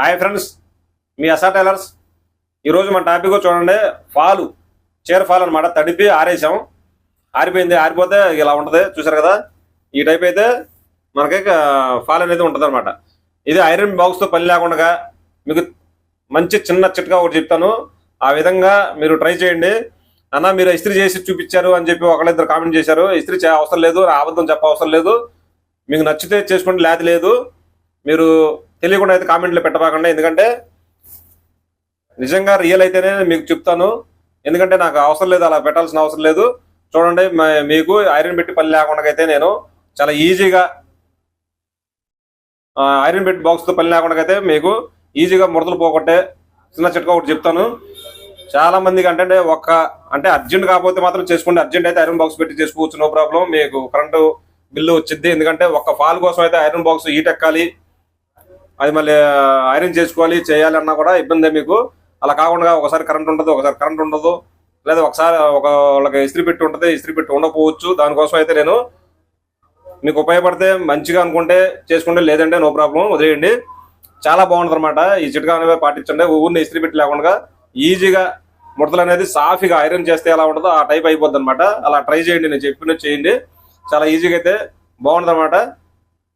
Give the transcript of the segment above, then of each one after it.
Hi friends మీ Asa tailors. ఈరోజు మన టాపిక్ చూడండి. ఫాలు చీర ఫాల్ అనమాట తడిపి ఆరేసాం. ఆరిపోయింది. ఆరిపోతే ఇలా ఉంటుంది. చూసారు కదా? ఈ టైప్ అయితే మనకి ఫాల్ అనేది ఉంటుంది అనమాట ఇది ఐరన్ బాక్స్తో పని లేకుండా మీకు మంచి చిన్న చిట్కా ఒకటి చెప్తాను. ఆ విధంగా మీరు ట్రై చేయండి. అన్న మీరు ఇస్త్రీ చేసి చూపించారు అని చెప్పి ఒకళ్ళిద్దరు కామెంట్ చేశారు. ఇస్త్రీ అవసరం లేదు. అబద్ధం చెప్ప అవసరం లేదు. మీకు నచ్చితే చేసుకోండి. లేదు లేదు. మీరు తెలియకుండా అయితే కామెంట్లు పెట్టబాకండి. ఎందుకంటే నిజంగా రియల్ అయితేనే మీకు చెప్తాను. ఎందుకంటే నాకు అవసరం లేదు అలా పెట్టాల్సిన అవసరం లేదు. చూడండి మీకు ఐరన్ పెట్టి పని లేకుండా అయితే నేను చాలా ఈజీగా ఐరన్ పెట్టి బాక్స్తో పని లేకుండా అయితే మీకు ఈజీగా ముడతలు పోగొట్టే చిన్న చిట్కా ఒకటి చెప్తాను. చాలా మందికి అంటే ఒక అంటే అర్జెంట్ కాకపోతే మాత్రం చేసుకోండి. అర్జెంట్ అయితే ఐరన్ బాక్స్ పెట్టి చేసుకోవచ్చు నో ప్రాబ్లం మీకు కరెంటు బిల్లు వచ్చింది ఎందుకంటే ఒక్క ఫాల్ కోసం అయితే ఐరన్ బాక్స్ హీట్ ఎక్కాలి. అది మళ్ళీ ఐరన్ చేసుకోవాలి చేయాలన్నా కూడా ఇబ్బందే మీకు. అలా కాకుండా ఒకసారి కరెంట్ ఉండదు ఒకసారి కరెంట్ ఉండదు. లేదా ఒకసారి ఒక వాళ్ళకి ఇస్త్రీ పెట్టి ఉంటుంది ఇస్త్రీ పెట్టి ఉండకపోవచ్చు. దానికోసం అయితే నేను మీకు ఉపయోగపడితే మంచిగా అనుకుంటే చేసుకుంటే లేదంటే నో ప్రాబ్లం వదిలేయండి. చాలా బాగుంటుంది అనమాట ఈ చిట్కా అనేవి పాటించండి. ఊరిని ఇస్త్రీ పెట్టి లేకుండా ఈజీగా ముడతలు అనేది సాఫీగా ఐరన్ చేస్తే ఎలా ఉంటుందో ఆ టైప్ అయిపోద్ది అనమాట అలా ట్రై చేయండి నేను చెప్పిన చేయండి. చాలా ఈజీగా అయితే బాగుంటుంది అనమాట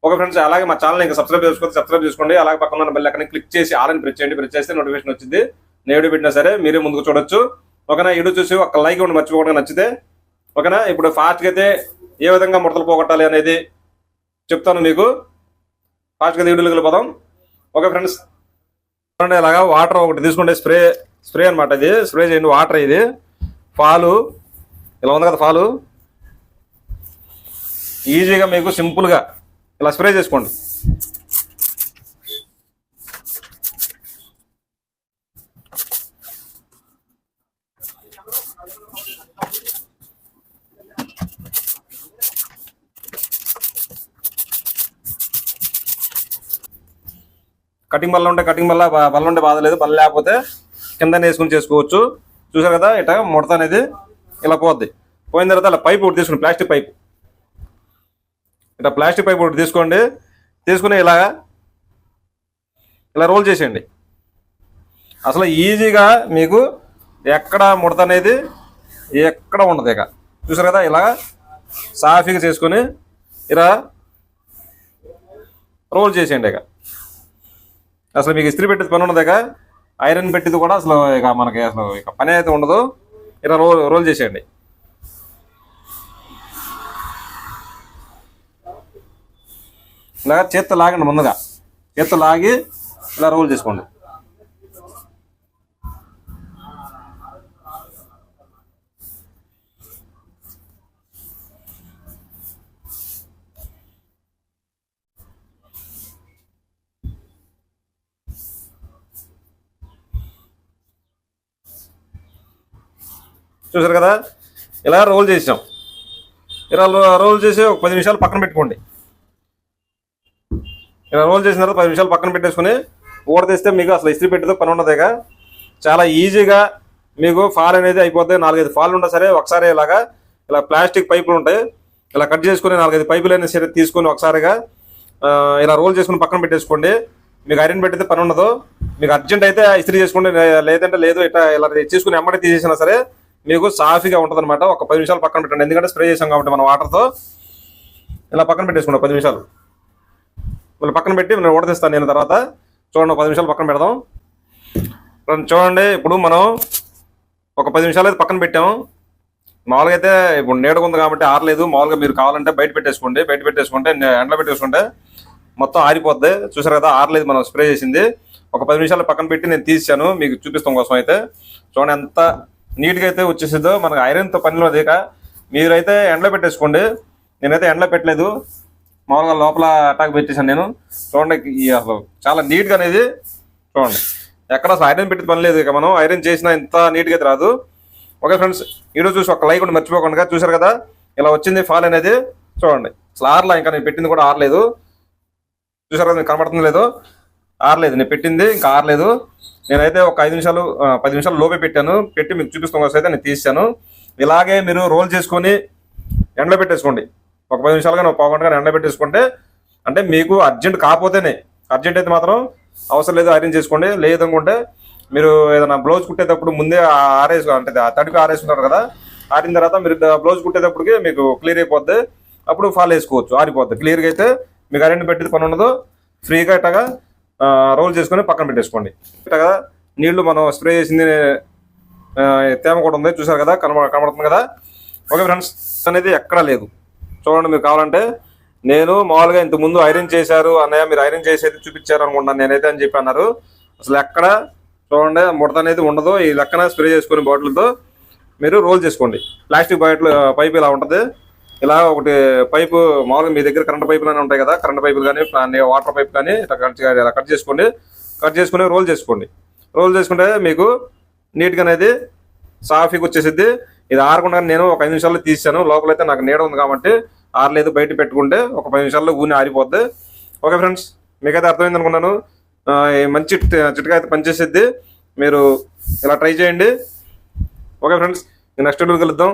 ఒక ఫ్రెండ్స్ అలాగే మా ఛానల్ ఇంకా సబ్స్క్రైబ్ చేసుకోండి సబ్స్క్రైబ్ చేసుకోండి. అలాగే పక్కన ఉన్న బెల్ అక్కడ క్లిక్ చేసి ఆల్ అని ప్రెస్ చేయండి. ప్రెస్ చేస్తే నోటిఫికేషన్ వచ్చింది. నేను వీడియో పెట్టినా సరే మీరే ముందుకు చూడొచ్చు. ఓకేనా వీడియో చూసి ఒక లైక్ ఉండి మర్చిపోకుండా నచ్చితే ఓకేనా ఇప్పుడు ఫాస్ట్గా అయితే ఏ విధంగా ముడతలు పోగొట్టాలి అనేది చెప్తాను మీకు. ఫాస్ట్గా ఇడులు వెళ్ళిపోదాం. ఓకే ఫ్రెండ్స్ చూడండి ఇలాగా వాటర్ ఒకటి తీసుకుంటే స్ప్రే స్ప్రే అనమాట ఇది. స్ప్రే చేయండి. వాటర్ ఇది. ఫాలు ఇలా ఉంది కదా ఫాలు ఈజీగా మీకు సింపుల్గా ఇలా స్ప్రే చేసుకోండి. కటింగ్ బల్ల ఉంటే కటింగ్ బల్ల బల్ల ఉంటే బాధ లేదు. బల్ల లేకపోతే కింద వేసుకుని చేసుకోవచ్చు. చూసారు కదా ఇట్లా ముడత అనేది ఇలా పోద్ది. పోయిన తర్వాత అలా పైప్ ఒకటి తీసుకుని ప్లాస్టిక్ పైప్. ఇట్లా ప్లాస్టిక్ పైప్ ఒకటి తీసుకోండి. తీసుకుని ఇలాగా ఇలా రోల్ చేసేయండి. అసలు ఈజీగా మీకు ఎక్కడ ముడత అనేది ఎక్కడ ఉండదు ఇక. చూసారు కదా ఇలా సాఫీగా చేసుకొని ఇలా రోల్ చేసేయండి ఇక. అసలు మీకు ఇస్త్రీ పెట్టేది పని ఉండదు ఇక. ఐరన్ పెట్టేది కూడా అసలు ఇక మనకి అసలు ఇక పని అయితే ఉండదు. ఇలా రోల్ రోల్ చేసేయండి. ఇలా చేత్తో లాగండి ముందుగా. చేత్తో లాగి ఇలా రోల్ చేసుకోండి. చూసారు కదా? ఇలా రోల్ చేసాం ఇలా రోల్ చేసి ఒక పది నిమిషాలు పక్కన పెట్టుకోండి. ఇలా రోల్ చేసిన తర్వాత పది నిమిషాలు పక్కన పెట్టేసుకుని ఊడదీస్తే మీకు అసలు ఇస్త్రీ పెట్టేదో పని ఉండదుగా చాలా ఈజీగా మీకు ఫాల్ అనేది అయిపోతుంది నాలుగైదు ఫాల్ ఉన్నా సరే ఒకసారి ఇలాగా ఇలా ప్లాస్టిక్ పైపులు ఉంటాయి. ఇలా కట్ చేసుకుని నాలుగైదు పైపులు అయినా సరే తీసుకొని ఒకసారిగా ఇలా రోల్ చేసుకుని పక్కన పెట్టేసుకోండి. మీకు ఐరన్ పెట్టితే పని ఉండదు. మీకు అర్జెంట్ అయితే ఇస్త్రీ చేసుకోండి. లే- లేదంటే లేదు ఇట్లా ఇలా చేసుకుని ఎమ్మడి తీసేసినా సరే మీకు సాఫీగా ఉంటుంది అనమాట ఒక పది నిమిషాలు పక్కన పెట్టండి. ఎందుకంటే స్ప్రే చేసాం కాబట్టి మన వాటర్తో ఇలా పక్కన పెట్టేసుకోండి పది నిమిషాలు. మళ్ళీ పక్కన పెట్టి నేను ఉడదీస్తాను నేను తర్వాత. చూడండి ఒక పది నిమిషాలు పక్కన పెడదాం. చూడండి ఇప్పుడు మనం ఒక పది నిమిషాలు అయితే పక్కన పెట్టాము మామూలుగా అయితే ఇప్పుడు నీడగా ఉంది కాబట్టి ఆరలేదు. మామూలుగా మీరు కావాలంటే బయట పెట్టేసుకోండి. బయట పెట్టేసుకుంటే ఎండలో పెట్టేసుకుంటే మొత్తం ఆరిపోద్ది. చూసారు కదా ఆరలేదు మనం స్ప్రే చేసింది. ఒక పది నిమిషాలు పక్కన పెట్టి నేను తీసాను మీకు చూపిస్తాం కోసం అయితే. చూడండి ఎంత నీట్గా అయితే వచ్చేసిందో మనకు ఐరన్తో పనిలో దేక మీరైతే ఎండలో పెట్టేసుకోండి. నేనైతే ఎండలో పెట్టలేదు. మామూలుగా లోపల అటాక్ పెట్టేశాను నేను. చూడండి ఈ అసలు చాలా నీట్గా అనేది చూడండి. ఎక్కడ అసలు ఐరన్ పెట్టి పని లేదు ఇక మనం. ఐరన్ చేసినా ఇంత నీట్గా అయితే రాదు. ఓకే ఫ్రెండ్స్ ఈరోజు చూసి ఒక లైక్ కూడా మర్చిపోకుండా చూసారు కదా? ఇలా వచ్చింది ఫాల్ అనేది చూడండి. అసలు ఆర్లా ఇంకా నేను పెట్టింది కూడా ఆరలేదు. చూసారు కదా కనబడుతుంది లేదు? ఆరలేదు. నేను పెట్టింది ఇంకా ఆరలేదు. నేనైతే ఒక ఐదు నిమిషాలు పది నిమిషాలు లోపే పెట్టాను. పెట్టి మీకు చూపిస్తాం కోసం అయితే నేను తీసాను ఇలాగే మీరు రోల్ చేసుకొని ఎండలో పెట్టేసుకోండి. ఒక పది నిమిషాలుగా కానీ పావు కానీ ఎండబెట్టేసుకుంటే అంటే మీకు అర్జెంట్ కాకపోతేనే అర్జెంట్ అయితే మాత్రం అవసరం లేదు ఐరన్ చేసుకోండి. లేదనుకుంటే మీరు ఏదైనా బ్లౌజ్ కుట్టేటప్పుడు ముందే ఆరేసు అంటే తడికి ఆరేసుకుంటారు కదా ఆరిన తర్వాత మీరు బ్లౌజ్ కుట్టేటప్పటికి మీకు క్లియర్ అయిపోద్ది. అప్పుడు ఫాల్ వేసుకోవచ్చు ఆరిపోద్ది. క్లియర్గా అయితే మీకు ఐరన్ పెట్టేది పని ఉండదు. ఫ్రీగా ఇట్టగా రోల్ చేసుకొని పక్కన పెట్టేసుకోండి. ఇట్టగా నీళ్ళు మనం స్ప్రే చేసింది తేమ కూడా ఉంది. చూసారు కదా కనబ కనబడుతుంది కదా. ఓకే ఫ్రెండ్స్ అనేది ఎక్కడా లేదు. చూడండి మీకు కావాలంటే నేను మామూలుగా ఇంత ముందు ఐరన్ చేశారు అన్నయ్య మీరు ఐరన్ చేసేది చూపించారు అనుకుంటాను నేనైతే అని చెప్పి అన్నారు. అసలు ఎక్కడ చూడండి ముడత అనేది ఉండదు. ఈ లెక్కన స్ప్రే చేసుకుని బాటిల్తో మీరు రోల్ చేసుకోండి. ప్లాస్టిక్ బాటిల్ పైప్ ఇలా ఉంటుంది. ఇలా ఒకటి పైపు మామూలుగా మీ దగ్గర కరెంట్ పైపులు అనేవి ఉంటాయి కదా కరెంట్ పైపులు కానీ వాటర్ పైప్ కానీ ఇట్లా కట్ ఇలా కట్ చేసుకోండి. కట్ చేసుకుని రోల్ చేసుకోండి. రోల్ చేసుకుంటే మీకు నీట్గా అనేది సాఫీగా వచ్చేసిద్ది. ఇది ఆరకుండా నేను ఒక ఐదు నిమిషాల్లో తీసాను లోపలైతే నాకు నీడ ఉంది కాబట్టి ఆరలేదు బయట పెట్టుకుంటే ఒక పది నిమిషాల్లో ఊని ఆరిపోద్ది. ఓకే ఫ్రెండ్స్ మీకైతే అర్థమైంది అనుకున్నాను. మంచి చిట్కా అయితే పనిచేసేది మీరు ఇలా ట్రై చేయండి. ఓకే ఫ్రెండ్స్ నెక్స్ట్ వీడియో కలుద్దాం.